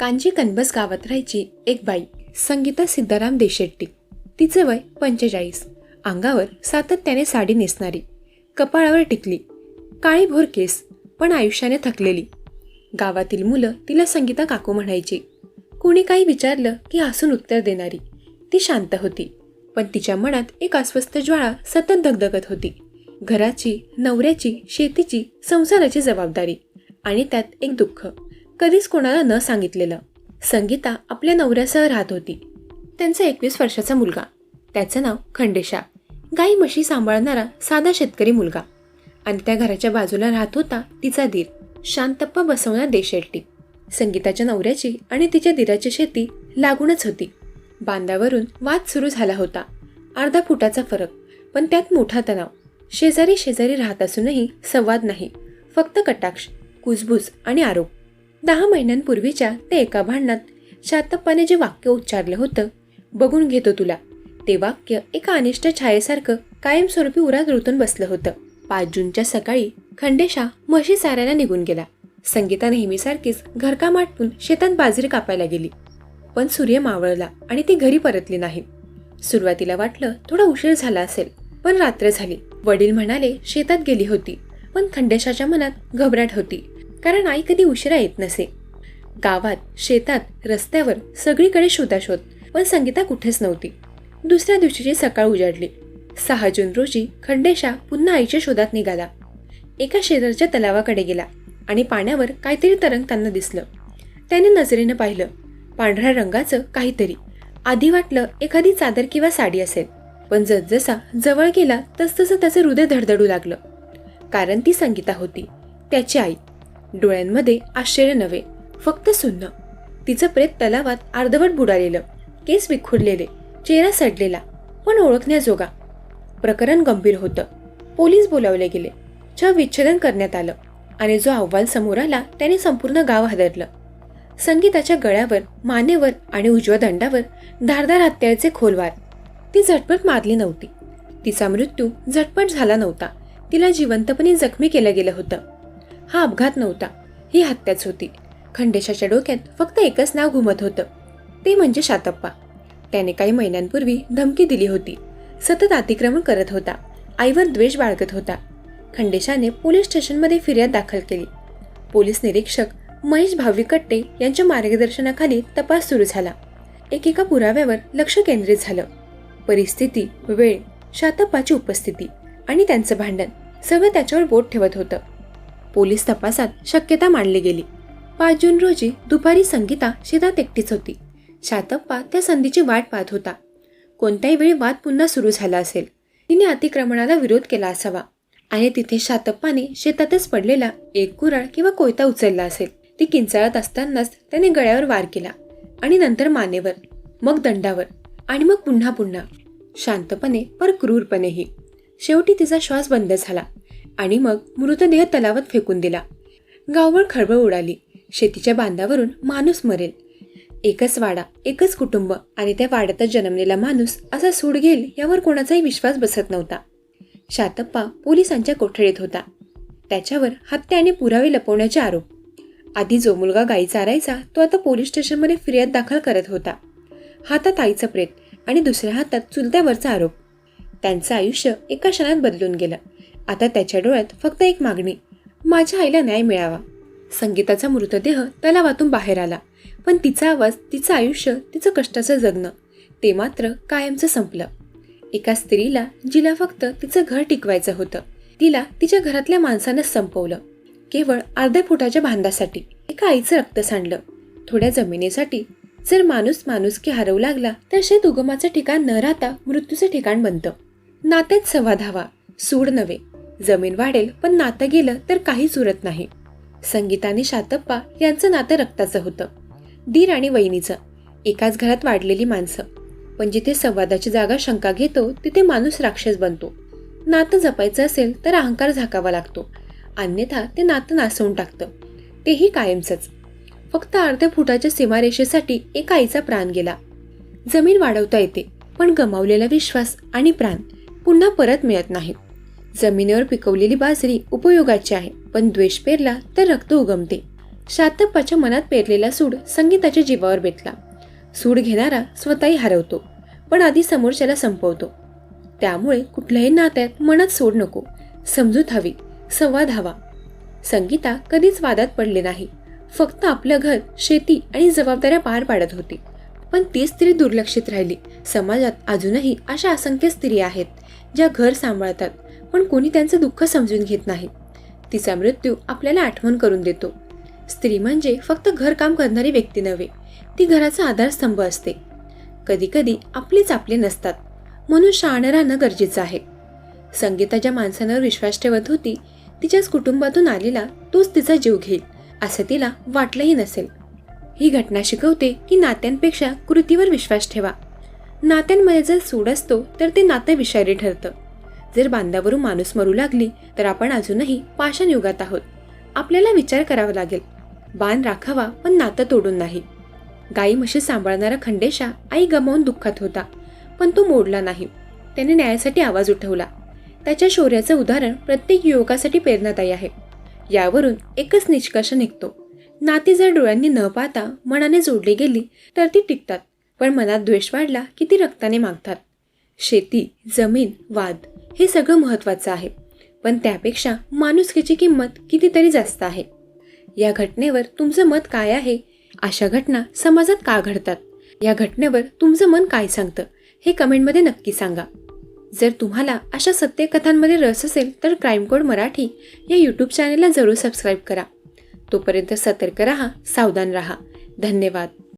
कांजी कनबस गावात राहायची एक बाई संगीता सिद्धाराम देशेट्टी. तिचे वय पंचेचाळीस. अंगावर सातत्याने साडी नेसणारी. कपाळावर टिकली. काळीभोर केस पण आयुष्याने थकलेली. गावातील मुलं तिला संगीता काकू म्हणायची. कुणी काही विचारलं की हसून उत्तर देणारी. ती शांत होती. पण तिच्या मनात एक अस्वस्थ ज्वाळा सतत धगधगत होती. घराची नवऱ्याची शेतीची संसाराची जबाबदारी आणि त्यात एक दुःख. कधीच कोणाला न सांगितलेलं. संगीता आपल्या नवऱ्यासह राहत होती. त्यांचा एकवीस वर्षाचा मुलगा. त्याचं नाव खंडेशा. गाई म्हशी सांभाळणारा साधा शेतकरी मुलगा. आणि त्या घराच्या बाजूला राहत होता तिचा दीर. शांतप्पा बसवणार देशेट्टी संगीताच्या नवऱ्याची आणि तिच्या दिराची शेती लागूनच होती. बांधावरून वाद सुरू झाला होता. अर्धा फुटाचा फरक पण त्यात मोठा तणाव. शेजारी शेजारी राहत असूनही संवाद नाही. फक्त कटाक्ष कुजबूज आणि आरोप. दहा महिन्यांपूर्वीच्या ते एका भांडणात शातप्पाने जे वाक्य उच्चारलं होतं बघून घेतो तुला. ते वाक्य एका अनिष्ट छायेसारखं कायमस्वरूपी उरात रुतून बसलं होतं. पाच जूनच्या सकाळी खंडेशा म्हशी साऱ्याला निघून गेला. संगीता नेहमीसारखीच घरकाम आटपून शेतात बाजरी कापायला गेली. पण सूर्य मावळला आणि ती घरी परतली नाही. सुरुवातीला वाटलं थोडा उशीर झाला असेल पण रात्र झाली. वडील म्हणाले शेतात गेली होती. पण खंडेशाच्या मनात घबराट होती. कारण आई कधी उशिरा येत नसे. गावात शेतात रस्त्यावर सगळीकडे शोधाशोध पण संगीता कुठेच नव्हती. दुसऱ्या दिवशीची सकाळ उजाडली. सहा जून रोजी खंडेशा पुन्हा आईच्या शोधात निघाला. एका शेजारच्या तलावाकडे गेला आणि पाण्यावर काहीतरी तरंगताना दिसलं. त्याने नजरेनं पाहिलं पांढऱ्या रंगाचं काहीतरी. आधी वाटलं एखादी चादर किंवा साडी असेल पण जसजसा जवळ गेला तसतसं त्याचं हृदय धडधडू लागलं. कारण ती संगीता होती त्याची आई. डोळ्यांमध्ये आश्चर्य नव्हे फक्त सुन्न. तिचं प्रेत तलावात अर्धवट बुडालेलं केस विखुरलेले चेहरा सडलेला पण ओळखण्याजोगा. प्रकरण गंभीर होतं. पोलीस बोलावले गेले. छ विच्छेदन करण्यात आलं आणि जो अहवाल समोर आला त्याने संपूर्ण गाव हादरलं. संगीताच्या गळ्यावर मानेवर आणि उजव्या दंडावर धारदार हत्याचे खोलवार. ती झटपट मारली नव्हती. तिचा मृत्यू झटपट झाला नव्हता. तिला जिवंतपणे जखमी केलं गेलं होतं. हा अपघात नव्हता. ही हत्याच होती. खंडेशाच्या डोक्यात फक्त एकच नाव घुमत होतं. ते म्हणजे शातप्पा. त्याने काही महिन्यांपूर्वी धमकी दिली होती. सतत अतिक्रमण करत होता. आईवर द्वेष बाळगत होता. खंडेशाने पोलीस स्टेशनमध्ये फिर्याद दाखल केली. पोलीस निरीक्षक महेश भावी कट्टे यांच्या मार्गदर्शनाखाली तपास सुरू झाला. एकेका पुराव्यावर लक्ष केंद्रित झालं. परिस्थिती वेळ शातप्पाची उपस्थिती आणि त्यांचं भांडण सगळं त्याच्यावर बोट ठेवत होतं. पोलीस तपासात शक्यता मांडली गेली. पाच जून रोजी दुपारी संगीता शेतात एकटीच होती. शातप्पा त्या संधीची वाट पाहत होता. कोणत्याही वेळी वाद पुन्हा सुरू झाला असेल. तिने अतिक्रमणाला विरोध केला असावा. आणि तिथे शातप्पाने शेतातच पडलेला एक कुराळ किंवा कोयता उचलला असेल. ती किंचाळत असतानाच त्याने गळ्यावर वार केला आणि नंतर मानेवर मग दंडावर आणि मग पुन्हा पुन्हा. शांतपणे पर क्रूरपणेही. शेवटी तिचा श्वास बंद झाला. आणि मग मृतदेह तलावात फेकून दिला. गावभर खळबळ उडाली. शेतीच्या बांधावरून माणूस मरेल. एकच वाडा एकच कुटुंब आणि त्या वाड्यातच जन्मलेला माणूस असा सूड घेईल यावर कोणाचाही विश्वास बसत नव्हता. शातप्पा पोलिसांच्या कोठडीत होता. त्याच्यावर हत्या आणि पुरावे लपवण्याचे आरोप. आधी जो मुलगा गाई चारायचा तो आता पोलीस स्टेशनमध्ये फिर्याद दाखल करत होता. हातात आईचं प्रेत आणि दुसऱ्या हातात चुलत्यावरचा आरोप. त्यांचं आयुष्य एका क्षणात बदलून गेलं. आता त्याच्या डोळ्यात फक्त एक मागणी. माझ्या आईला न्याय मिळावा. संगीताचा मृतदेह तलावातून बाहेर आला. पण तिचा आवाज तिचं आयुष्य तिचं कष्टाचं जगणं ते मात्र कायमचं संपलं. एका स्त्रीला जिला फक्त तिचं घर टिकवायचं होतं तिला तिच्या घरातल्या माणसानंच संपवलं. केवळ अर्ध्या फुटाच्या बांधासाठी एका आईचं रक्त सांडलं. थोड्या जमिनीसाठी जर माणूस माणुसकी हरवू लागला तर शेत उगमाचं ठिकाण न राहता मृत्यूचं ठिकाण बनतं. नात्यात संवाद हवा सूड नव्हे. जमीन वाढेल पण नातं गेलं तर काहीच उरत नाही. संगीता आणि शातप्पा यांचं नातं रक्ताचं होतं. दीर आणि वहिनीचं. एकाच घरात वाढलेली माणसं. पण जिथे संवादाची जागा शंका घेतो तिथे माणूस राक्षस बनतो. नातं जपायचं असेल तर अहंकार झाकावा लागतो. अन्यथा ते नातं नासवून टाकतं. तेही कायमचंच. फक्त अर्ध्या फुटाच्या सीमारेषेसाठी एका आईचा प्राण गेला. जमीन वाढवता येते पण गमावलेला विश्वास आणि प्राण पुन्हा परत मिळत नाही जमिनीवर पिकवलेली बाजरी उपयोगाची आहे पण द्वेष पेरला तर रक्त उगमते. शातप्पाच्या मनात पेरलेला सूड संगीताच्या जीवावर बेतला. सूड घेणारा स्वतःही हरवतो पण आधी समोरच्याला संपवतो. त्यामुळे कुठल्याही नात्यात मनात सोड नको समजूत हवी संवाद हवा. संगीता कधीच वादात पडले नाही फक्त आपलं घर शेती आणि जबाबदाऱ्या पार पाडत होती. पण ती स्त्री दुर्लक्षित राहिली. समाजात अजूनही अशा असंख्य स्त्री आहेत ज्या घर सांभाळतात पण कोणी त्यांचं दुःख समजून घेत नाही. तिचा मृत्यू आपल्याला आठवण करून देतो. स्त्री म्हणजे फक्त घरकाम करणारी व्यक्ती नव्हे ती घराचा आधारस्तंभ असते. कधीकधी आपलेच आपले नसतात. म्हणून शहाणं राहणं गरजेचं आहे. संगीता ज्या माणसांवर विश्वास ठेवत होती तिच्याच कुटुंबातून आलेला तोच तिचा जीव घेईल असं तिला वाटलंही नसेल. ही घटना शिकवते की नात्यांपेक्षा कृतीवर विश्वास ठेवा. नात्यांमध्ये जर सूड असतो तर ते नातं विषारी ठरतं. जर बांधावरून माणूस मरू लागली तर आपण अजूनही पाषाण युगात आहोत. आपल्याला विचार करावा लागेल. बाण राखावा पण नातं तोडून नाही. गाई म्हशी सांभाळणारा खंडेशा आई गमावून दुःखात होता पण तो मोडला नाही. त्याने न्यायासाठी आवाज उठवला. त्याच्या शौर्याचं उदाहरण प्रत्येक युवकासाठी प्रेरणादायी आहे. यावरून एकच निष्कर्ष निघतो. नाती जर डोळ्यांनी न पाहता मनाने जोडली गेली तर ती टिकतात पण मनात द्वेष वाढला की ती रक्ताने मागतात. शेती जमीन वाद हे सगळं महत्त्वाचं आहे. पण त्यापेक्षा माणुसकीची किंमत कितीतरी जास्त आहे. या घटनेवर तुमचं मत काय आहे? अशा घटना समाजात का घडतात? या घटनेवर तुमचं मन काय सांगतं? हे कमेंटमध्ये नक्की सांगा. जर तुम्हाला अशा सत्यकथांमध्ये रस असेल तर क्राईम कोड मराठी या यूट्यूब चॅनेलला जरूर सबस्क्राईब करा. तोपर्यंत सतर्क राहा सावधान राहा. धन्यवाद.